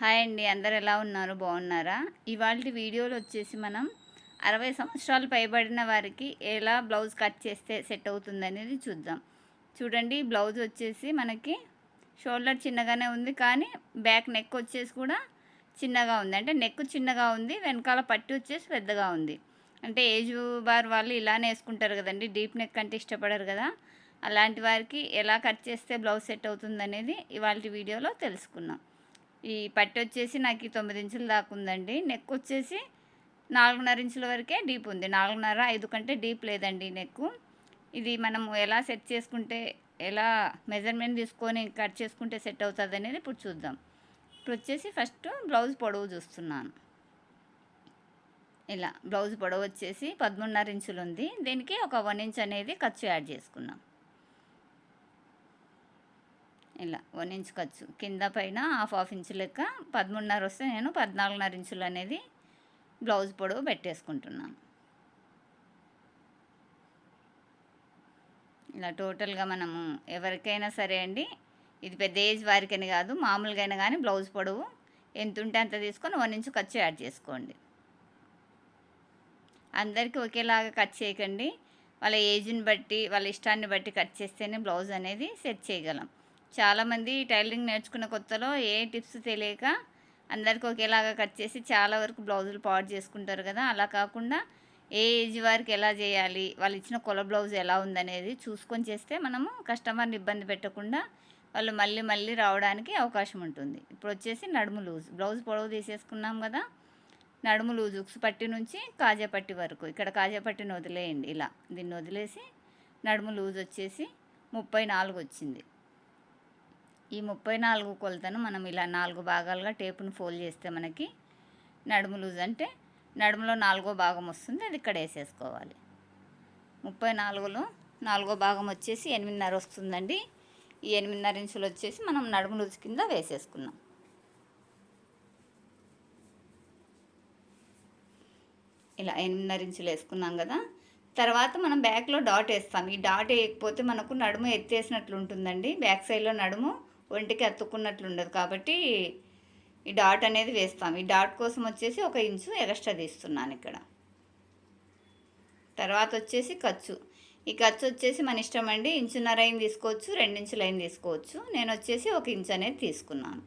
Hi అండి అందరు ఎలా ఉన్నారు? బాగున్నారా? ఇవాళ వీడియోలో వచ్చేసి మనం అరవై సంవత్సరాలు పైబడిన వారికి ఎలా బ్లౌజ్ కట్ చేస్తే సెట్ అవుతుంది అనేది చూద్దాం. చూడండి బ్లౌజ్ వచ్చేసి మనకి షోల్డర్ చిన్నగానే ఉంది కానీ బ్యాక్ నెక్ వచ్చేసి కూడా చిన్నగా ఉంది. అంటే నెక్ చిన్నగా ఉంది వెనకాల పట్టి వచ్చేసి పెద్దగా ఉంది. అంటే ఏజ్ బార్ వాళ్ళు ఇలానే వేసుకుంటారు కదండి డీప్ నెక్ అంటే ఇష్టపడరు కదా. అలాంటి వారికి ఎలా కట్ చేస్తే బ్లౌజ్ సెట్ అవుతుంది అనేది ఇవాళ వీడియోలో తెలుసుకున్నాం ఈ పట్టి వచ్చేసి నాకు ఈ తొమ్మిది ఇంచుల దాకా ఉందండి. నెక్ వచ్చేసి నాలుగున్నర ఇంచుల వరకే డీప్ ఉంది. నాలుగున్నర ఐదు కంటే డీప్ లేదండి నెక్ ఇది మనం ఎలా సెట్ చేసుకుంటే ఎలా మెజర్మెంట్ తీసుకొని కట్ చేసుకుంటే సెట్ అవుతుంది అనేది ఇప్పుడు చూద్దాం. ఇప్పుడు వచ్చేసి ఫస్ట్ బ్లౌజ్ పొడవు చూస్తున్నాను. ఇలా బ్లౌజ్ పొడవు వచ్చేసి పదమూడున్నర ఇంచులు ఉంది. దీనికి ఒక వన్ ఇంచ్ అనేది ఖర్చు యాడ్ చేసుకున్నాం. ఇలా వన్ ఇంచ్ ఖర్చు. కింద పైన హాఫ్ హాఫ్ ఇంచు లెక్క పదమూడున్నర వస్తే నేను పద్నాలుగున్నర ఇంచులు అనేది బ్లౌజ్ పొడవు పెట్టేసుకుంటున్నాను. ఇలా టోటల్గా మనము ఎవరికైనా సరే అండి ఇది పెద్ద ఏజ్ వారికని కాదు మామూలుగా అయినా కానీ బ్లౌజ్ పొడవు ఎంత ఉంటే అంత తీసుకొని వన్ ఇంచు ఖర్చు యాడ్ చేసుకోండి. అందరికీ ఒకేలాగా కట్ చేయకండి. వాళ్ళ ఏజ్ని బట్టి వాళ్ళ ఇష్టాన్ని బట్టి కట్ చేస్తేనే బ్లౌజ్ అనేది సెట్ చేయగలం. చాలామంది టైలరింగ్ నేర్చుకున్న కొత్తలో ఏ టిప్స్ తెలియక అందరికీ ఒకేలాగా కట్ చేసి చాలా వరకు బ్లౌజులు పాడు చేసుకుంటారు కదా. అలా కాకుండా ఏ ఏజ్ వారికి ఎలా చేయాలి వాళ్ళు ఇచ్చిన కొల బ్లౌజ్ ఎలా ఉందనేది చూసుకొని చేస్తే మనము కస్టమర్ని ఇబ్బంది పెట్టకుండా వాళ్ళు మళ్ళీ మళ్ళీ రావడానికి అవకాశం ఉంటుంది. ఇప్పుడు వచ్చేసి నడుము లూజ్. బ్లౌజ్ పొడవు తీసేసుకున్నాం కదా నడుము లూజ్ ఉక్స్ పట్టి నుంచి కాజా పట్టి వరకు. ఇక్కడ కాజా పట్టిని వదిలేయండి ఇలా. దీన్ని వదిలేసి నడుము లూజ్ వచ్చేసి ముప్పై నాలుగు వచ్చింది. ఈ ముప్పై నాలుగు కొలతను మనం ఇలా నాలుగు భాగాలుగా టేపును ఫోల్డ్ చేస్తే మనకి నడుము లూజ్ అంటే నడుములో నాలుగో భాగం వస్తుంది అది ఇక్కడ వేసేసుకోవాలి. ముప్పై నాలుగులో నాలుగో భాగం వచ్చేసి ఎనిమిదిన్నర వస్తుందండి. ఈ ఎనిమిదిన్నర ఇంచులు వచ్చేసి మనం నడుము లూజ్ కింద వేసేసుకున్నాం ఇలా ఎనిమిదిన్నర ఇంచులు వేసుకున్నాం కదా. తర్వాత మనం బ్యాక్లో డాట్ వేస్తాం. ఈ డాట్ వేయకపోతే మనకు నడుము ఎత్తేసినట్లు ఉంటుందండి బ్యాక్ సైడ్లో నడుము ఒంటికి అతుక్కున్నట్లు ఉండదు కాబట్టి ఈ డాట్ అనేది వేస్తాం. ఈ డాట్ కోసం వచ్చేసి ఒక ఇంచు ఎక్స్ట్రా తీస్తున్నాను ఇక్కడ. తర్వాత వచ్చేసి ఖర్చు. ఈ ఖర్చు వచ్చేసి మన ఇష్టం అండి. ఇంచున్నర అయిన తీసుకోవచ్చు? రెండించులు అయిన తీసుకోవచ్చు? నేను వచ్చేసి ఒక ఇంచు అనేది తీసుకున్నాను.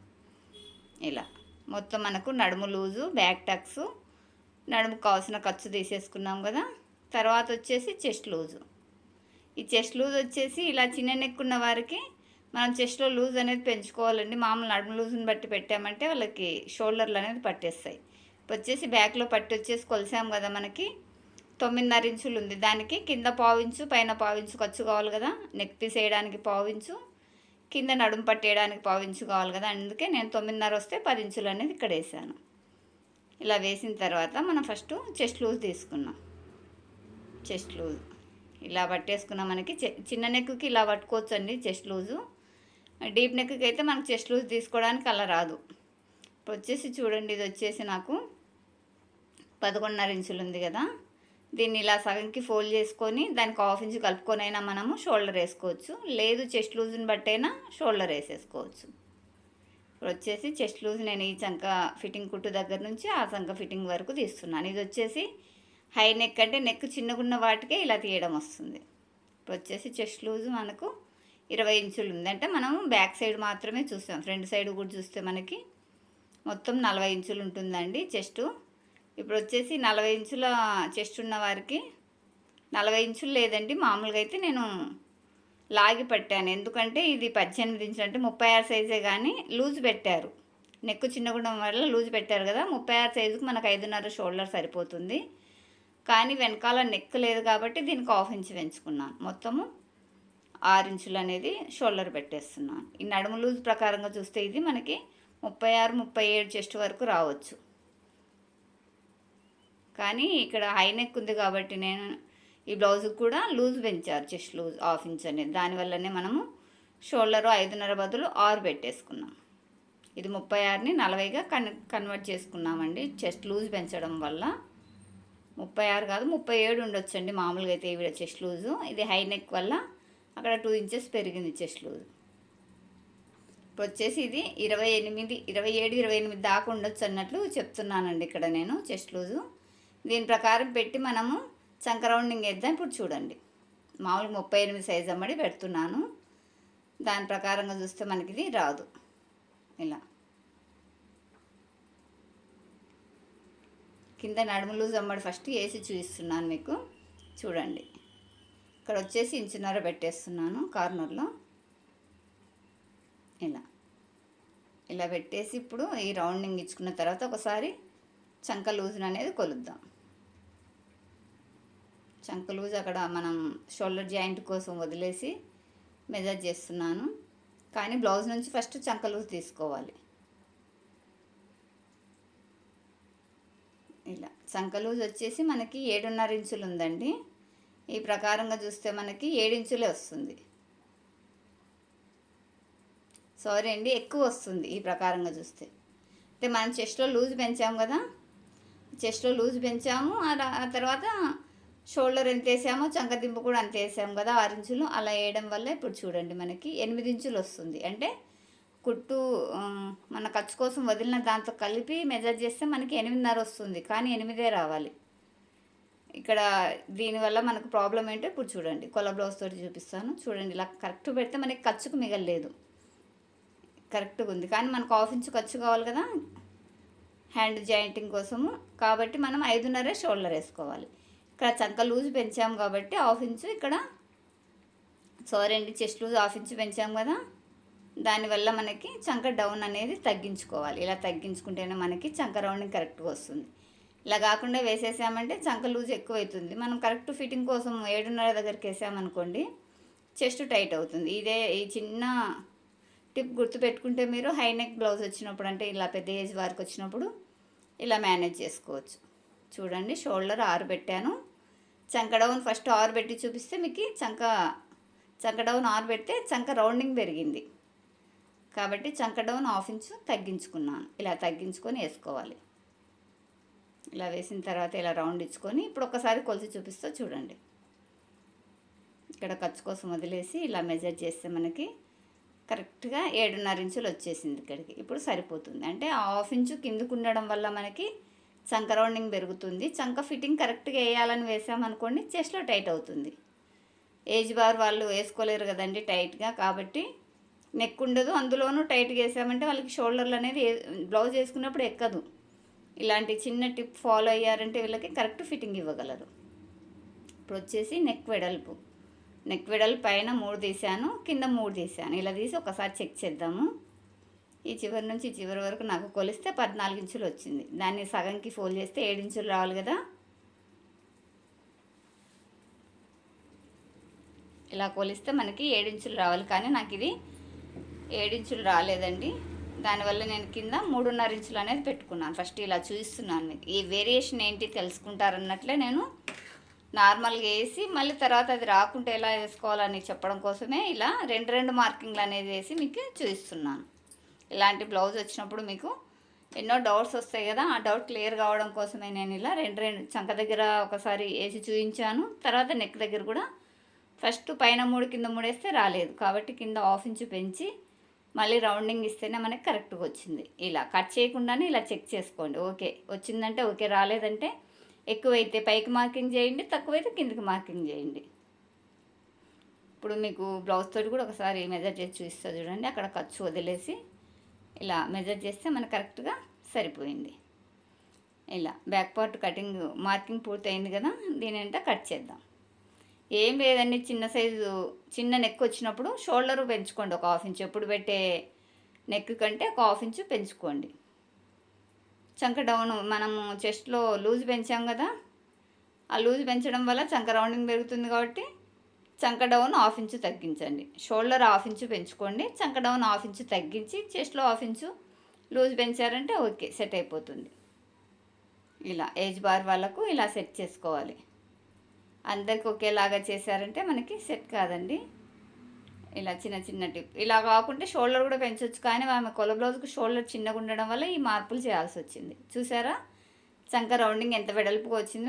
ఇలా. మొత్తం మనకు నడుము లూజు బ్యాక్ టక్స్ నడుముకు కావాల్సిన ఖర్చు తీసేసుకున్నాం కదా. తర్వాత వచ్చేసి చెస్ట్ లూజు. ఈ చెస్ట్ లూజ్ వచ్చేసి ఇలా చిన్న నెక్ ఉన్న వారికి మనం చెస్ట్లో లూజ్ అనేది పెంచుకోవాలండి. మామూలు నడుము లూజ్ని బట్టి పెట్టామంటే వాళ్ళకి షోల్డర్లు అనేది పట్టేస్తాయి. వచ్చేసి బ్యాక్లో పట్టి వచ్చేసి కొలిసాం కదా మనకి. తొమ్మిదిన్నర ఇంచులు ఉంది. దానికి కింద పావించు పైన పావించు ఖర్చు కావాలి కదా. నెక్ పీస్ వేయడానికి పావించు కింద నడుము పట్టేయడానికి పావించు కావాలి కదా. అందుకే నేను తొమ్మిదిన్నర వస్తే పది ఇంచులు అనేది ఇక్కడ వేసాను. ఇలా వేసిన తర్వాత మనం ఫస్ట్ చెస్ట్ లూజ్ తీసుకున్నాం. చెస్ట్ లూజ్ ఇలా పట్టేసుకున్నాం మనకి. చిన్న నెక్కి ఇలా పట్టుకోవచ్చు అండి చెస్ట్ లూజు డీప్ నెక్కి అయితే మనకు చెస్ట్ లూజ్ తీసుకోవడానికి అలా రాదు. ఇప్పుడు వచ్చేసి చూడండి ఇది వచ్చేసి నాకు పదకొండున్నర ఇంచులు ఉంది కదా. దీన్ని ఇలా సగంకి ఫోల్డ్ చేసుకొని దానికి హాఫ్ ఇంచు కలుపుకొని అయినా మనము షోల్డర్ వేసుకోవచ్చు. లేదు చెస్ట్ లూజ్ని బట్టైనా షోల్డర్ వేసేసుకోవచ్చు. ఇప్పుడు వచ్చేసి చెస్ట్ లూజ్ నేను ఈ చంక ఫిట్టింగ్ కుట్టు దగ్గర నుంచి ఆ చంక ఫిట్టింగ్ వరకు తీస్తున్నాను. ఇది వచ్చేసి హై నెక్ అంటే నెక్ చిన్నగున్న వాటికే ఇలా తీయడం వస్తుంది. ఇప్పుడు వచ్చేసి చెస్ట్ లూజ్ మనకు ఇరవై ఇంచులు ఉంది అంటే మనం బ్యాక్ సైడ్ మాత్రమే చూస్తాం. ఫ్రంట్ సైడ్ కూడా చూస్తే మనకి మొత్తం నలభై ఇంచులు ఉంటుందండి చెస్ట్. ఇప్పుడు వచ్చేసి నలభై ఇంచుల చెస్ట్ ఉన్న వారికి నలభై ఇంచులు లేదండి. మామూలుగా అయితే నేను లాగి పట్టాను. ఎందుకంటే ఇది పద్దెనిమిది ఇంచులు అంటే ముప్పై ఆరు సైజే కానీ లూజ్ పెట్టారు. నెక్కు చిన్నగుండం వల్ల లూజ్ పెట్టారు కదా. ముప్పై ఆరు సైజుకి మనకు ఐదున్నర షోల్డర్ సరిపోతుంది. కానీ వెనకాల నెక్ లేదు కాబట్టి దీనికి ఆఫ్ ఇంచ్ పెంచుకున్నాను. మొత్తము ఆరు ఇంచులు అనేది షోల్డర్ పెట్టేస్తున్నాను. ఈ నడుము లూజ్ ప్రకారంగా చూస్తే ఇది మనకి ముప్పై ఆరు ముప్పై ఏడు చెస్ట్ వరకు రావచ్చు. కానీ ఇక్కడ హై నెక్ ఉంది కాబట్టి నేను ఈ బ్లౌజ్కి కూడా లూజ్ పెంచారు చెస్ట్ లూజ్ హాఫ్ ఇంచ్ అనేది. దానివల్లనే మనము షోల్డర్ ఐదున్నర బదులు ఆరు పెట్టేసుకున్నాం. ఇది ముప్పై ఆరుని నలభైగా కన్ కన్వర్ట్ చేసుకున్నామండి. చెస్ట్ లూజ్ పెంచడం వల్ల ముప్పై ఆరు కాదు ముప్పై ఏడు ఉండొచ్చండి మామూలుగా అయితే ఈవిడ చెస్ట్ లూజు. ఇది హై నెక్ వల్ల అక్కడ టూ ఇంచెస్ పెరిగింది చెస్ట్ లూజ్. ఇప్పుడు వచ్చేసి ఇది ఇరవై ఎనిమిది ఇరవై ఏడు ఇరవై ఎనిమిది దాకా ఉండొచ్చు అన్నట్లు చెప్తున్నానండి ఇక్కడ నేను చెస్ట్ లూజు. దీని ప్రకారం పెట్టి మనము చంక రౌండింగ్ వేద్దాం. ఇప్పుడు చూడండి. మామూలుగా ముప్పై ఎనిమిది సైజ్ అమ్మడి పెడుతున్నాను. దాని ప్రకారంగా చూస్తే మనకి ఇది రాదు. ఇలా. కింద నడుము లూజ్ అమ్మడి ఫస్ట్ వేసి చూపిస్తున్నాను మీకు. చూడండి. ఇక్కడ వచ్చేసి ఇంచున్నర పెట్టేస్తున్నాను కార్నర్లో. ఇలా. ఇలా పెట్టేసి ఇప్పుడు ఈ రౌండింగ్ ఇచ్చుకున్న తర్వాత ఒకసారి చంక లూజ్ని అనేది కొలుద్దాం. చంక లూజ్ అక్కడ మనం షోల్డర్ జాయింట్ కోసం వదిలేసి మెజర్ చేస్తున్నాను. కానీ బ్లౌజ్ నుంచి ఫస్ట్ చంక లూజ్ తీసుకోవాలి. ఇలా. చంక లూజ్ వచ్చేసి మనకి ఏడున్నర ఇంచులు ఉందండి. ఈ ప్రకారంగా చూస్తే మనకి ఏడించులే వస్తుంది. సారీ అండి ఎక్కువ వస్తుంది ఈ ప్రకారంగా చూస్తే. అంటే మనం చెస్ట్లో లూజ్ పెంచాము కదా? చెస్ట్లో లూజ్ పెంచాము ఆ- తర్వాత షోల్డర్ ఎంత వేసామో చంక దింపు కూడా అంత వేసాము కదా ఆరు ఇంచులు అలా వేయడం వల్ల ఇప్పుడు చూడండి మనకి ఎనిమిది ఇంచులు వస్తుంది. అంటే కుట్టు మన ఖర్చు కోసం వదిలిన దాంతో కలిపి మెజర్ చేస్తే మనకి ఎనిమిదిన్నర వస్తుంది. కానీ ఎనిమిదే రావాలి. ఇక్కడ దీనివల్ల మనకు ప్రాబ్లం ఏంటో ఇప్పుడు చూడండి. కొల బ్లౌజ్ తోటి చూపిస్తాను. చూడండి ఇలా కరెక్ట్ పెడితే మనకి ఖర్చుకు మిగలలేదు. కరెక్ట్గా ఉంది. కానీ మనకు హాఫ్ ఇంచు ఖర్చు కావాలి కదా? హ్యాండ్ జాయింటింగ్ కోసము. కాబట్టి మనం ఐదున్నరే షోల్డర్ వేసుకోవాలి. ఇక్కడ చంక లూజ్ పెంచాము కాబట్టి హాఫ్ ఇంచు ఇక్కడ సారీ అండి చెస్ట్ లూజ్ హాఫ్ ఇంచు పెంచాము కదా? దానివల్ల మనకి చంక డౌన్ అనేది తగ్గించుకోవాలి. ఇలా తగ్గించుకుంటేనే మనకి చంక రౌండింగ్ కరెక్ట్గా వస్తుంది. ఇలా కాకుండా వేసేసామంటే చంక లూజ్ ఎక్కువ అవుతుంది మనం కరెక్ట్ ఫిట్టింగ్ కోసం ఏడున్నర దగ్గరికి వేసామనుకోండి చెస్ట్ టైట్ అవుతుంది. ఇదే ఈ చిన్న టిప్ గుర్తుపెట్టుకుంటే మీరు హై నెక్ బ్లౌజ్ వచ్చినప్పుడు అంటే ఇలా పెద్ద ఏజ్ వారికి వచ్చినప్పుడు ఇలా మేనేజ్ చేసుకోవచ్చు. చూడండి షోల్డర్ ఆరు పెట్టాను. చంక డౌన్ ఫస్ట్ ఆరు పెట్టి చూపిస్తే మీకు చంక చంక డౌన్ ఆరు పెడితే చంక రౌండింగ్ పెరిగింది. కాబట్టి చంక డౌన్ హాఫ్ ఇంచు తగ్గించుకున్నాను. ఇలా తగ్గించుకొని వేసుకోవాలి. ఇలా వేసిన తర్వాత ఇలా రౌండ్ ఇచ్చుకొని ఇప్పుడు ఒకసారి కొలిసి చూపిస్తా చూడండి. ఇక్కడ ఖర్చు కోసం వదిలేసి ఇలా మెజర్ చేస్తే మనకి కరెక్ట్గా ఏడున్నర ఇంచులు వచ్చేసింది ఇక్కడికి. ఇప్పుడు సరిపోతుంది. అంటే హాఫ్ ఇంచు కిందకు ఉండడం వల్ల మనకి చంక రౌండింగ్ పెరుగుతుంది. చంక ఫిట్టింగ్ కరెక్ట్గా వేయాలని వేసామనుకోండి చెస్ట్లో టైట్ అవుతుంది. ఏజ్ బార్ వాళ్ళు వేసుకోలేరు కదండి టైట్గా కాబట్టి నెక్ ఉండదు. అందులోనూ టైట్గా వేసామంటే వాళ్ళకి షోల్డర్లు అనేది బ్లౌజ్ వేసుకున్నప్పుడు ఎక్కదు. ఇలాంటి చిన్న టిప్ ఫాలో అయ్యారంటే వీళ్ళకి కరెక్ట్ ఫిట్టింగ్ ఇవ్వగలరు. ఇప్పుడు వచ్చేసి నెక్ వెడల్పు. నెక్ వెడల్పు పైన మూడు తీసాను కింద మూడు తీసాను ఇలా తీసి ఒకసారి చెక్ చేద్దాము. ఈ చివరి నుంచి చివరి వరకు నాకు కొలిస్తే పద్నాలుగు ఇంచులు వచ్చింది. దాన్ని సగంకి ఫోల్డ్ చేస్తే ఏడు ఇంచులు రావాలి కదా. ఇలా కొలిస్తే మనకి ఏడించులు రావాలి. కానీ నాకు ఇది ఏడించులు రాలేదండి. దానివల్ల నేను కింద మూడున్నర ఇంచులు అనేది పెట్టుకున్నాను. ఫస్ట్ ఇలా చూపిస్తున్నాను మీకు. ఈ వేరియేషన్ ఏంటి తెలుసుకుంటారన్నట్లే నేను నార్మల్గా వేసి మళ్ళీ తర్వాత అది రాకుంటే ఎలా వేసుకోవాలని చెప్పడం కోసమే ఇలా రెండు రెండు మార్కింగ్లు అనేది వేసి మీకు చూపిస్తున్నాను. ఇలాంటి బ్లౌజ్ వచ్చినప్పుడు మీకు ఎన్నో డౌట్స్ వస్తాయి కదా ఆ డౌట్ క్లియర్ కావడం కోసమే నేను ఇలా రెండు రెండు చంక దగ్గర ఒకసారి వేసి చూపించాను. తర్వాత నెక్ దగ్గర కూడా ఫస్ట్ పైన మూడు కింద మూడు వేస్తే రాలేదు. కాబట్టి కింద హాఫ్ ఇంచు పెంచి మళ్ళీ రౌండింగ్ ఇస్తేనే మనకి కరెక్ట్గా వచ్చింది. ఇలా కట్ చేయకుండానే ఇలా చెక్ చేసుకోండి. ఓకే వచ్చిందంటే ఓకే రాలేదంటే ఎక్కువైతే పైకి మార్కింగ్ చేయండి తక్కువైతే కిందకి మార్కింగ్ చేయండి. ఇప్పుడు మీకు బ్లౌజ్ తోటి కూడా ఒకసారి మెజర్ చేసి చూపిస్తా చూడండి. అక్కడ ఖర్చు వదిలేసి ఇలా మెజర్ చేస్తే మనకు కరెక్ట్గా సరిపోయింది. ఇలా బ్యాక్ పార్ట్ కటింగ్ మార్కింగ్ పూర్తయింది కదా దీని కట్ చేద్దాం. ఏం లేదండి చిన్న సైజు చిన్న నెక్ వచ్చినప్పుడు షోల్డర్ పెంచుకోండి ఒక హాఫ్ ఇంచ్ ఎప్పుడు పెట్టే నెక్ కంటే ఒక హాఫ్ ఇంచు పెంచుకోండి. చంక డౌన్ మనము చెస్ట్లో లూజ్ పెంచాం కదా ఆ లూజ్ పెంచడం వల్ల చంక రౌండింగ్ పెరుగుతుంది కాబట్టి చంక డౌన్ హాఫ్ ఇంచు తగ్గించండి. షోల్డర్ హాఫ్ ఇంచు పెంచుకోండి చంక డౌన్ హాఫ్ ఇంచు తగ్గించి చెస్ట్లో హాఫ్ ఇంచు లూజ్ పెంచారంటే ఓకే సెట్ అయిపోతుంది. ఇలా ఏజ్ బార్ వాళ్ళకు ఇలా సెట్ చేసుకోవాలి. అందరికి ఒకేలాగా చేశారంటే మనకి సెట్ కాదండి. ఇలా చిన్న చిన్న టిప్. ఇలా కాకుంటే షోల్డర్ కూడా పెంచవచ్చు కానీ ఆమె కొల బ్లౌజ్కి షోల్డర్ చిన్నగా ఉండడం వల్ల ఈ మార్పులు చేయాల్సి వచ్చింది. చూసారా? చంక రౌండింగ్ ఎంత వెడల్పుగా వచ్చింది.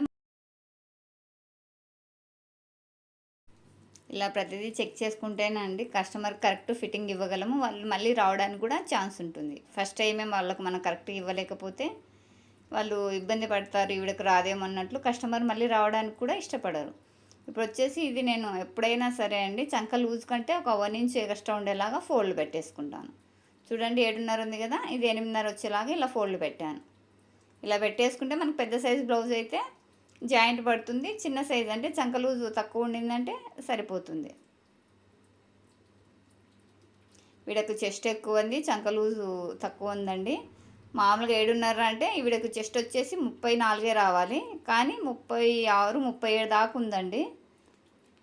ఇలా ప్రతిదీ చెక్ చేసుకుంటేనండి కస్టమర్ కరెక్ట్ ఫిట్టింగ్ ఇవ్వగలము. వాళ్ళు మళ్ళీ రావడానికి కూడా ఛాన్స్ ఉంటుంది. ఫస్ట్ టైమే వాళ్ళకు మనం కరెక్ట్ ఇవ్వలేకపోతే వాళ్ళు ఇబ్బంది పడతారు ఈవిడకు రాదేమో అన్నట్లు కస్టమర్ మళ్ళీ రావడానికి కూడా ఇష్టపడరు. ఇప్పుడు వచ్చేసి ఇది నేను ఎప్పుడైనా సరే అండి చంక లూజ్ కంటే ఒక వన్ ఇంచ్ ఎక్స్ట్రా ఉండేలాగా ఫోల్డ్ పెట్టేసుకుంటాను. చూడండి ఏడున్నర ఉంది కదా ఇది ఎనిమిదిన్నర వచ్చేలాగా ఇలా ఫోల్డ్ పెట్టాను. ఇలా పెట్టేసుకుంటే మనకు పెద్ద సైజ్ బ్లౌజ్ అయితే జాయింట్ పడుతుంది చిన్న సైజ్ అంటే చంక లూజు తక్కువ ఉండిందంటే సరిపోతుంది. వీడకు చెస్ట్ ఎక్కువ ఉంది చంక లూజు తక్కువ ఉందండి. మామూలుగా ఏడున్నర అంటే వీడకు చెస్ట్ వచ్చేసి ముప్పై నాలుగే రావాలి. కానీ ముప్పై ఆరు ముప్పై ఏడు దాకా ఉందండి.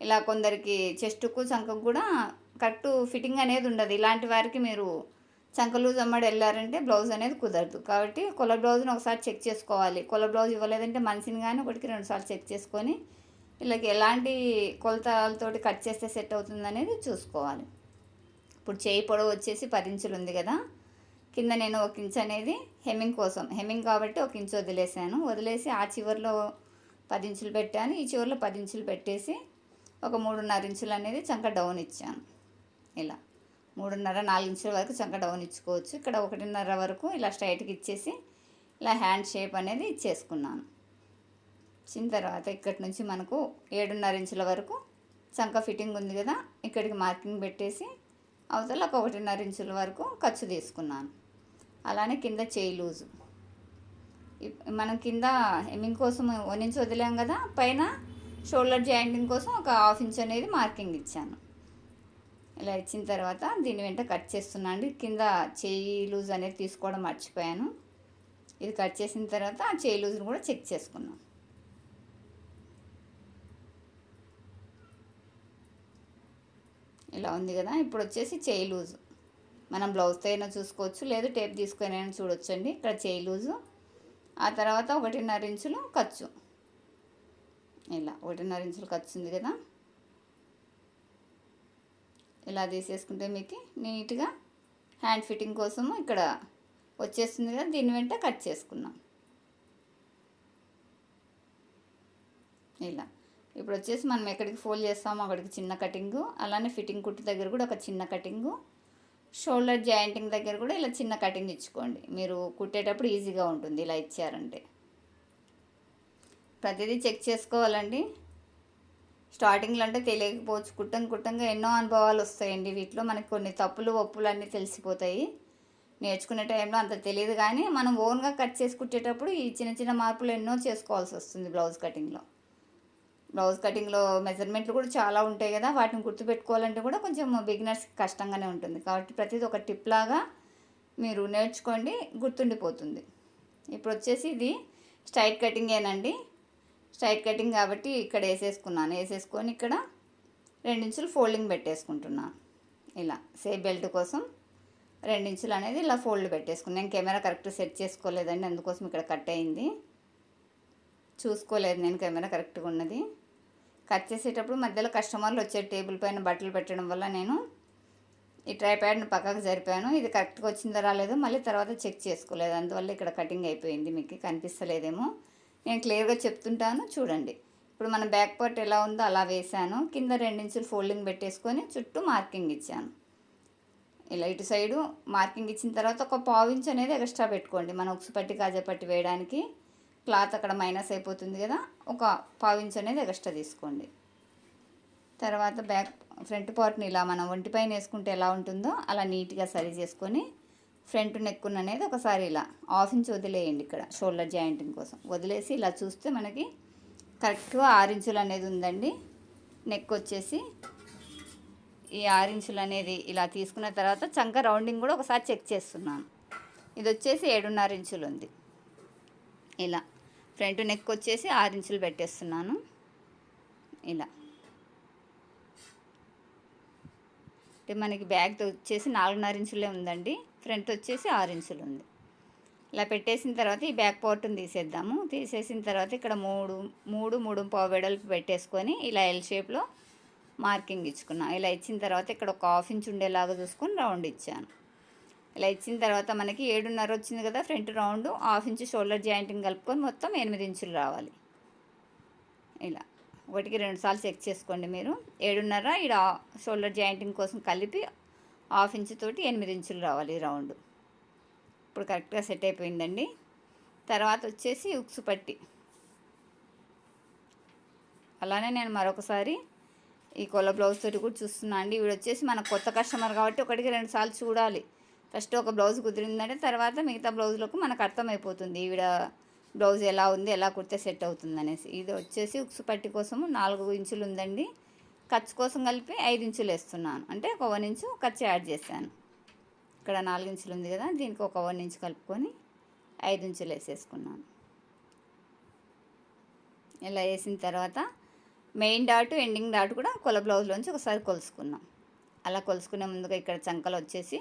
ఇలా కొందరికి చెస్టుకు చంకకు కూడా కరెక్ట్ ఫిట్టింగ్ అనేది ఉండదు. ఇలాంటి వారికి మీరు చంకలు లూజ్ వెళ్ళారంటే బ్లౌజ్ అనేది కుదరదు. కాబట్టి కొల బ్లౌజ్ని ఒకసారి చెక్ చేసుకోవాలి. కొల బ్లౌజ్ ఇవ్వలేదంటే మనిషిని కానీ ఒకటికి రెండుసార్లు చెక్ చేసుకొని వీళ్ళకి ఎలాంటి కొలతలతోటి కట్ చేస్తే సెట్ అవుతుంది అనేది చూసుకోవాలి. ఇప్పుడు చేయి పొడవు వచ్చేసి పది ఇంచులు ఉంది కదా. కింద నేను ఒక ఇంచ్ అనేది హెమ్మింగ్ కోసం హెమ్మింగ్ కాబట్టి ఒక ఇంచు వదిలేసాను. వదిలేసి ఆ చివరిలో పది ఇంచులు పెట్టాను. ఈ చివరిలో పది ఇంచులు పెట్టేసి ఒక మూడున్నర ఇంచులు అనేది చంక డౌన్ ఇచ్చాను. ఇలా మూడున్నర నాలుగు ఇంచుల వరకు చంక డౌన్ ఇచ్చుకోవచ్చు. ఇక్కడ ఒకటిన్నర వరకు ఇలా స్ట్రైట్కి ఇచ్చేసి ఇలా హ్యాండ్ షేప్ అనేది ఇచ్చేసుకున్నాను. ఇచ్చిన తర్వాత ఇక్కడి నుంచి మనకు ఏడున్నర ఇంచుల వరకు చంక ఫిట్టింగ్ ఉంది కదా ఇక్కడికి మార్కింగ్ పెట్టేసి అవతల ఒక ఒకటిన్నర ఇంచుల వరకు ఖర్చు తీసుకున్నాను. అలానే కింద చేయి లూజు. మనం కింద హెమ్మింగ్ కోసం వన్ ఇంచ్ వదిలాం కదా పైన షోల్డర్ జాయింటింగ్ కోసం ఒక హాఫ్ ఇంచ్ అనేది మార్కింగ్ ఇచ్చాను. ఇలా ఇచ్చిన తర్వాత దీని వెంట కట్ చేస్తున్నా అండి. కింద చేయి లూజ్ అనేది తీసుకోవడం మర్చిపోయాను. ఇది కట్ చేసిన తర్వాత ఆ చేయి లూజ్ని కూడా చెక్ చేసుకున్నాం. ఇలా ఉంది కదా ఇప్పుడు వచ్చేసి చేయి లూజు. మనం బ్లౌజ్తో అయినా చూసుకోవచ్చు లేదు టేప్ తీసుకొని అయినా చూడొచ్చండి. ఇక్కడ చేయి లూజు ఆ తర్వాత ఒకటిన్నర ఇంచులు ఖర్చు. ఇలా ఒకటిన్నర ఇంచులు ఖర్చు ఉంది కదా. ఇలా తీసేసుకుంటే మీకు నీట్గా హ్యాండ్ ఫిట్టింగ్ కోసము ఇక్కడ వచ్చేస్తుంది కదా దీని వెంట కట్ చేసుకున్నాం. ఇలా ఇప్పుడు వచ్చేసి మనం ఎక్కడికి ఫోల్డ్ చేస్తామో అక్కడికి చిన్న కటింగు అలానే ఫిట్టింగ్ కుట్టు దగ్గర కూడా ఒక చిన్న కటింగు షోల్డర్ జాయింటింగ్ దగ్గర కూడా ఇలా చిన్న కటింగ్ ఇచ్చుకోండి. మీరు కుట్టేటప్పుడు ఈజీగా ఉంటుంది ఇలా ఇచ్చారంటే. ప్రతిదీ చెక్ చేసుకోవాలండి. స్టార్టింగ్లో అంటే తెలియకపోవచ్చు. కుట్టం కుట్టంగా ఎన్నో అనుభవాలు వస్తాయండి వీటిలో. మనకి కొన్ని తప్పులు ఒప్పులు అన్నీ తెలిసిపోతాయి. నేర్చుకునే టైంలో అంత తెలియదు కానీ మనం ఓన్గా కట్ చేసి కుట్టేటప్పుడు ఈ చిన్న చిన్న మార్పులు ఎన్నో చేసుకోవాల్సి వస్తుంది బ్లౌజ్ కటింగ్లో. బ్లౌజ్ కటింగ్లో మెజర్మెంట్లు కూడా చాలా ఉంటాయి కదా వాటిని గుర్తుపెట్టుకోవాలంటే కూడా కొంచెం బిగినర్స్ కష్టంగానే ఉంటుంది. కాబట్టి ప్రతిది ఒక టిప్ లాగా మీరు నేర్చుకోండి గుర్తుండిపోతుంది. ఇప్పుడు వచ్చేసి ఇది స్ట్రైట్ కటింగేనండి స్ట్రైట్ కటింగ్ కాబట్టి ఇక్కడ వేసేసుకున్నాను. వేసేసుకొని ఇక్కడ రెండించులు ఫోల్డింగ్ పెట్టేసుకుంటున్నాను ఇలా సేఫ్ బెల్ట్ కోసం రెండించులు అనేది ఇలా ఫోల్డ్ పెట్టేసుకున్నాను నేను కెమెరా కరెక్ట్ సెట్ చేసుకోలేదండి అందుకోసం ఇక్కడ కట్ అయింది. చూసుకోలేదు నేను కెమెరా కరెక్ట్గా ఉన్నది. కట్ చేసేటప్పుడు మధ్యలో కస్టమర్లు వచ్చే టేబుల్ పైన బట్టలు పెట్టడం వల్ల నేను ఈ ట్రైప్యాడ్ని పక్కకు జరిపాను. ఇది కరెక్ట్గా వచ్చిందో రాలేదు మళ్ళీ తర్వాత చెక్ చేసుకోలేదు. అందువల్ల ఇక్కడ కటింగ్ అయిపోయింది మీకు కనిపిస్తలేదేమో. నేను క్లియర్గా చెప్తుంటాను చూడండి. ఇప్పుడు మన బ్యాక్ పార్ట్ ఎలా ఉందో అలా వేసాను కింద రెండించులు ఫోల్డింగ్ పెట్టేసుకొని చుట్టూ మార్కింగ్ ఇచ్చాను. ఇలా ఇటు సైడు మార్కింగ్ ఇచ్చిన తర్వాత ఒక పావు అనేది ఎక్స్ట్రా పెట్టుకోండి. మనం ఉక్సు పట్టి కాజా పట్టి వేయడానికి క్లాత్ అక్కడ మైనస్ అయిపోతుంది కదా ఒక పావు ఇంచ్ అనేది ఎక్స్ట్రా తీసుకోండి. తర్వాత బ్యాక్ ఫ్రంట్ పార్ట్ని ఇలా మనం ఒంటిపైన వేసుకుంటే ఎలా ఉంటుందో అలా నీట్గా సరి చేసుకొని ఫ్రంట్ నెక్కున్ అనేది ఒకసారి ఇలా హాఫ్ ఇంచ్ వదిలేయండి ఇక్కడ షోల్డర్ జాయింటింగ్ కోసం. వదిలేసి ఇలా చూస్తే మనకి కరెక్ట్గా ఆరు ఇంచులు అనేది ఉందండి. నెక్ వచ్చేసి ఈ ఆరు ఇంచులు అనేది ఇలా తీసుకున్న తర్వాత చంక రౌండింగ్ కూడా ఒకసారి చెక్ చేస్తున్నాను. ఇది వచ్చేసి ఏడున్నర ఇంచులు ఉంది. ఇలా. ఫ్రంట్ నెక్ వచ్చేసి ఆరు ఇంచులు పెట్టేస్తున్నాను. ఇలా. అంటే మనకి బ్యాగ్ వచ్చేసి నాలుగున్నర ఇంచులే ఉందండి. ఫ్రంట్ వచ్చేసి ఆరు ఇంచులు ఉంది. ఇలా పెట్టేసిన తర్వాత ఈ బ్యాక్ పార్ట్ని తీసేద్దాము. తీసేసిన తర్వాత ఇక్కడ మూడు మూడు మూడు పావు వెడల్పు పెట్టేసుకొని ఇలా ఎల్ షేప్లో మార్కింగ్ ఇచ్చుకున్నాను ఇలా ఇచ్చిన తర్వాత ఇక్కడ ఒక హాఫ్ ఇంచ్ ఉండేలాగా చూసుకొని రౌండ్ ఇచ్చాను. ఇలా ఇచ్చిన తర్వాత మనకి ఏడున్నర వచ్చింది కదా front round half inch shoulder jointing కలుపుకొని మొత్తం ఎనిమిది ఇంచులు రావాలి. ఇలా ఒకటికి రెండు సార్లు చెక్ చేసుకోండి మీరు. ఏడున్నర ఇక్కడ షోల్డర్ జాయింటింగ్ కోసం కలిపి హాఫ్ ఇంచు తోటి ఎనిమిది ఇంచులు రావాలి రౌండ్. ఇప్పుడు కరెక్ట్గా సెట్ అయిపోయిందండి. తర్వాత వచ్చేసి ఉక్సు పట్టి. అలానే నేను మరొకసారి ఈ కొల్ల బ్లౌజ్ తోటి కూడా చూస్తున్నా అండి ఇవి వచ్చేసి మన కొత్త కస్టమర్ కాబట్టి ఒకటికి రెండు సార్లు చూడాలి. ఫస్ట్ ఒక బ్లౌజ్ కుదిరిందంటే తర్వాత మిగతా బ్లౌజ్లకు మనకు అర్థమైపోతుంది. ఈవిడ బ్లౌజ్ ఎలా ఉంది ఎలా కుడితే సెట్ అవుతుంది అనేసి ఇది వచ్చేసి ఉక్సు పట్టి కోసము నాలుగు ఇంచులు ఉందండి. ఖర్చు కోసం కలిపి ఐదు ఇంచులు వేస్తున్నాను. అంటే ఒక వన్ ఇంచు ఖర్చు యాడ్ చేశాను. ఇక్కడ నాలుగు ఇంచులు ఉంది కదా దీనికి ఒక వన్ ఇంచు కలుపుకొని ఐదు ఇంచులు వేసేసుకున్నాను. ఇలా వేసిన తర్వాత మెయిన్ డాట్ ఎండింగ్ డాట్ కూడా కొల బ్లౌజ్లోంచి ఒకసారి కొలుసుకున్నాం అలా కొలుసుకునే ముందుగా ఇక్కడ చంకలు వచ్చేసి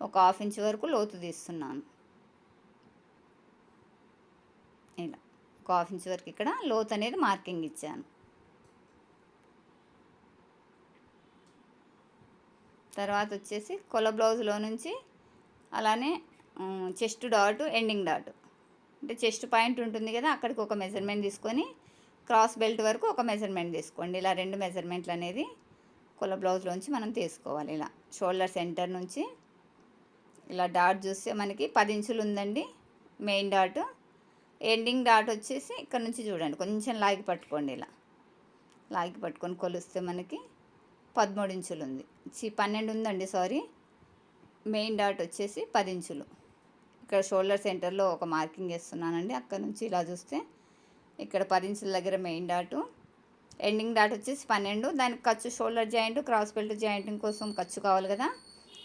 ఒక హాఫ్ ఇంచ్ వరకు లోతు తీస్తున్నాను. ఇలా ఒక హాఫ్ ఇంచ్ వరకు ఇక్కడ లోతు అనేది మార్కింగ్ ఇచ్చాను. తర్వాత వచ్చేసి కొల బ్లౌజ్లో నుంచి అలానే చెస్ట్ డాట్ ఎండింగ్ డాట్. అంటే చెస్ట్ పాయింట్ ఉంటుంది కదా అక్కడికి ఒక మెజర్మెంట్ తీసుకొని క్రాస్ బెల్ట్ వరకు ఒక మెజర్మెంట్ తీసుకోండి. ఇలా రెండు మెజర్మెంట్లు అనేది కొల బ్లౌజ్లోంచి మనం తీసుకోవాలి. ఇలా షోల్డర్ సెంటర్ నుంచి ఇలా డాట్ చూస్తే మనకి పది ఇంచులు ఉందండి మెయిన్ డాట్. ఎండింగ్ డాట్ వచ్చేసి ఇక్కడ నుంచి చూడండి కొంచెం లాగి పట్టుకోండి ఇలా. లాగి పట్టుకొని కొలిస్తే మనకి పదమూడు ఇంచులు ఉంది. చి పన్నెండు ఉందండి సారీ. మెయిన్ డాట్ వచ్చేసి పది ఇంచులు. ఇక్కడ షోల్డర్ సెంటర్లో ఒక మార్కింగ్ వేస్తున్నానండి అక్కడ నుంచి ఇలా చూస్తే ఇక్కడ పది ఇంచుల దగ్గర మెయిన్ డాటు. ఎండింగ్ డాట్ వచ్చేసి పన్నెండు దానికి ఖర్చు shoulder joint cross belt jointing కోసం ఖర్చు కావాలి కదా.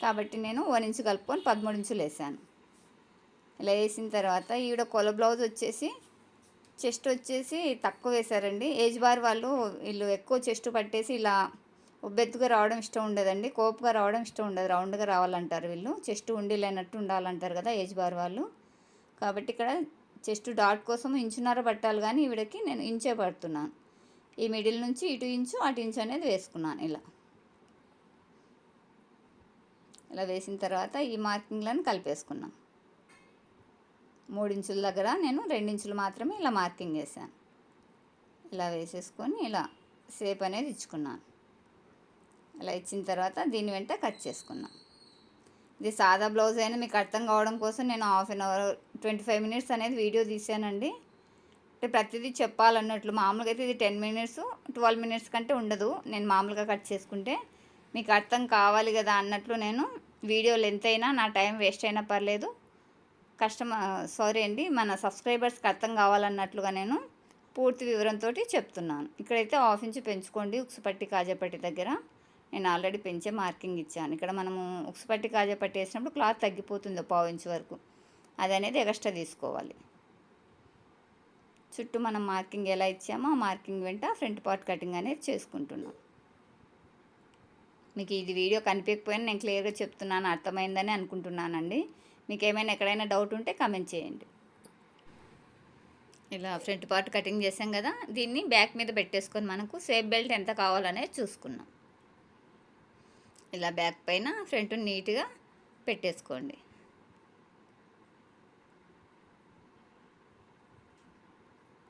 కాబట్టి నేను వన్ ఇంచు కలుపుకొని పదమూడు ఇంచులు వేసాను. ఇలా వేసిన తర్వాత ఈవిడ కొల బ్లౌజ్ వచ్చేసి చెస్ట్ వచ్చేసి తక్కువ వేశారండి. ఏజ్ బార్ వాళ్ళు వీళ్ళు ఎక్కువ చెస్ట్ పట్టేసి ఇలా ఉబ్బెత్తుగా రావడం ఇష్టం ఉండదండి. కోపుగా రావడం ఇష్టం ఉండదు. రౌండ్గా రావాలంటారు వీళ్ళు. చెస్ట్ ఉండిలేనట్టు ఉండాలంటారు కదా ఏజ్ బార్ వాళ్ళు. కాబట్టి ఇక్కడ చెస్ట్ డాట్ కోసం ఇంచున్నర పట్టాలి కానీ ఈవిడకి నేను ఇంచే పడుతున్నాను. ఈ మిడిల్ నుంచి ఇటు ఇంచు అటు ఇంచు అనేది వేసుకున్నాను ఇలా. ఇలా వేసిన తర్వాత ఈ మార్కింగ్లను కలిపేసుకున్నాం. మూడించుల దగ్గర నేను రెండించులు మాత్రమే ఇలా మార్కింగ్ వేసాను ఇలా వేసేసుకొని ఇలా సేప్ అనేది ఇచ్చుకున్నాను. ఇలా ఇచ్చిన తర్వాత దీని వెంట కట్ చేసుకున్నాను ఇది సాదా బ్లౌజ్ అయినా మీకు అర్థం కావడం కోసం నేను half an hour twenty five minutes అనేది వీడియో తీసానండి అంటే ప్రతిదీ చెప్పాలన్నట్లు మామూలుగా అయితే ఇది టెన్ మినిట్స్ ట్వెల్వ్ మినిట్స్ కంటే ఉండదు. నేను మామూలుగా కట్ చేసుకుంటే మీకు అర్థం కావాలి కదా అన్నట్లు నేను వీడియో లెంత్ అయినా నా టైం వేస్ట్ అయినా పర్లేదు. కస్టమర్ సారీ అండి మన సబ్స్క్రైబర్స్కి అర్థం కావాలన్నట్లుగా నేను పూర్తి వివరంతో చెప్తున్నాను. ఇక్కడైతే ఆఫ్ ఇంచు పెంచుకోండి ఉక్సుపట్టి కాజాపట్టి దగ్గర. నేను ఆల్రెడీ పెంచే మార్కింగ్ ఇచ్చాను. ఇక్కడ మనము ఉక్సుపట్టి కాజాపట్టి వేసినప్పుడు క్లాత్ తగ్గిపోతుంది పావు ఇంచు వరకు. అది అనేది ఎక్స్ట్రా తీసుకోవాలి. చుట్టూ మనం మార్కింగ్ ఎలా ఇచ్చామో ఆ మార్కింగ్ వెంట ఫ్రంట్ పార్ట్ కటింగ్ అనేది చేసుకుంటున్నాం. మీకు ఇది వీడియో కనిపించకపోయినా నేను క్లియర్గా చెప్తున్నాను అర్థమైందని అనుకుంటున్నానండి. మీకు ఏమైనా ఎక్కడైనా డౌట్ ఉంటే కమెంట్ చేయండి. ఇలా ఫ్రంట్ పార్ట్ కటింగ్ చేసాం కదా దీన్ని బ్యాక్ మీద పెట్టేసుకొని మనకు సేఫ్ బెల్ట్ ఎంత కావాలనేది చూసుకున్నాం ఇలా బ్యాక్ పైన ఫ్రంట్ నీట్గా పెట్టేసుకోండి.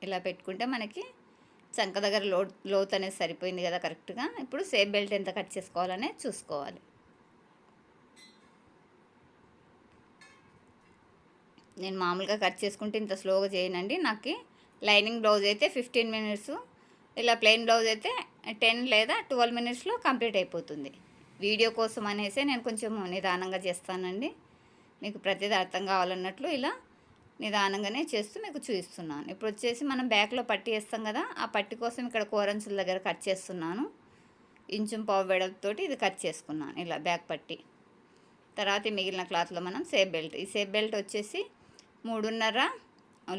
ఇలా పెట్టుకుంటే మనకి చంక దగ్గర లో లోత్ అనేది సరిపోయింది కదా కరెక్ట్గా? ఇప్పుడు సేఫ్ బెల్ట్ ఎంత కట్ చేసుకోవాలనే చూసుకోవాలి. నేను మామూలుగా కట్ చేసుకుంటే ఇంత స్లోగా చేయనండి. నాకు లైనింగ్ బ్లౌజ్ అయితే ఫిఫ్టీన్ మినిట్స్ ఇలా ప్లెయిన్ బ్లౌజ్ అయితే టెన్ లేదా ట్వెల్వ్ మినిట్స్లో కంప్లీట్ అయిపోతుంది. వీడియో కోసం అనేసి నేను కొంచెం నిదానంగా చేస్తానండి. మీకు ప్రతిదీ అర్థం కావాలన్నట్లు ఇలా నిదానంగానే చేస్తూ మీకు చూపిస్తున్నాను. ఇప్పుడు వచ్చేసి మనం బ్యాక్లో పట్టి వేస్తాం కదా ఆ పట్టి కోసం ఇక్కడ కోరంచుల దగ్గర కట్ చేస్తున్నాను. ఇంచుం పావు వెడల్పుతోటి ఇది కట్ చేసుకున్నాను ఇలా బ్యాక్ పట్టి. తర్వాత మిగిలిన క్లాత్లో మనం సేఫ్ బెల్ట్ ఈ సేఫ్ బెల్ట్ వచ్చేసి మూడున్నర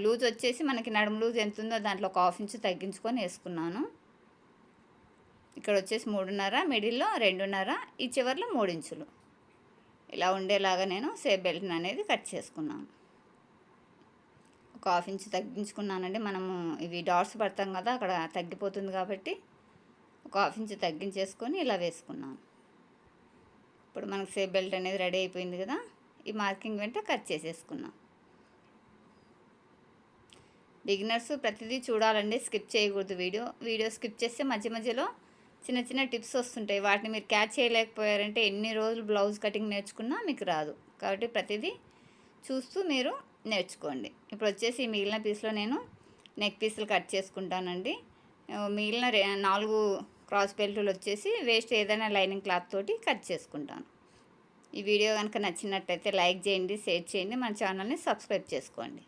లూజ్ వచ్చేసి మనకి నడుము లూజ్ ఎంత ఉందో దాంట్లో ఒక హాఫ్ ఇంచు తగ్గించుకొని వేసుకున్నాను. ఇక్కడ వచ్చేసి మూడున్నర మిడిల్లో రెండున్నర ఈ చివరిలో మూడు ఇంచులు ఇలా ఉండేలాగా నేను సేఫ్ బెల్ట్ అనేది కట్ చేసుకున్నాను. ఒక హాఫ్ ఇంచ్ తగ్గించుకున్నానండి. మనము ఇవి డాట్స్ పడతాం కదా అక్కడ తగ్గిపోతుంది కాబట్టి ఒక హాఫ్ ఇంచ్ తగ్గించేసుకొని ఇలా వేసుకున్నాను. ఇప్పుడు మనకు సేఫ్ బెల్ట్ అనేది రెడీ అయిపోయింది కదా ఈ మార్కింగ్ వెంట కట్ చేసేసుకున్నాం. బిగినర్స్ ప్రతిదీ చూడాలండి స్కిప్ చేయకూడదు వీడియో. వీడియో స్కిప్ చేస్తే మధ్య మధ్యలో చిన్న చిన్న టిప్స్ వస్తుంటాయి. వాటిని మీరు క్యాచ్ చేయలేకపోయారంటే ఎన్ని రోజులు బ్లౌజ్ కటింగ్ నేర్చుకున్నా మీకు రాదు. కాబట్టి ప్రతిదీ చూస్తూ మీరు నేర్చుకోండి. ఇప్పుడు వచ్చేసి మిగిలిన పీస్లో నేను నెక్ పీసులు కట్ చేసుకుంటానండి. మిగిలిన రె నాలుగు క్రాస్ బెల్టులు వచ్చేసి వేస్ట్ ఏదైనా లైనింగ్ క్లాత్ తోటి కట్ చేసుకుంటాను. ఈ వీడియో కనుక నచ్చినట్టయితే లైక్ చేయండి షేర్ చేయండి మన ఛానల్ని సబ్స్క్రైబ్ చేసుకోండి.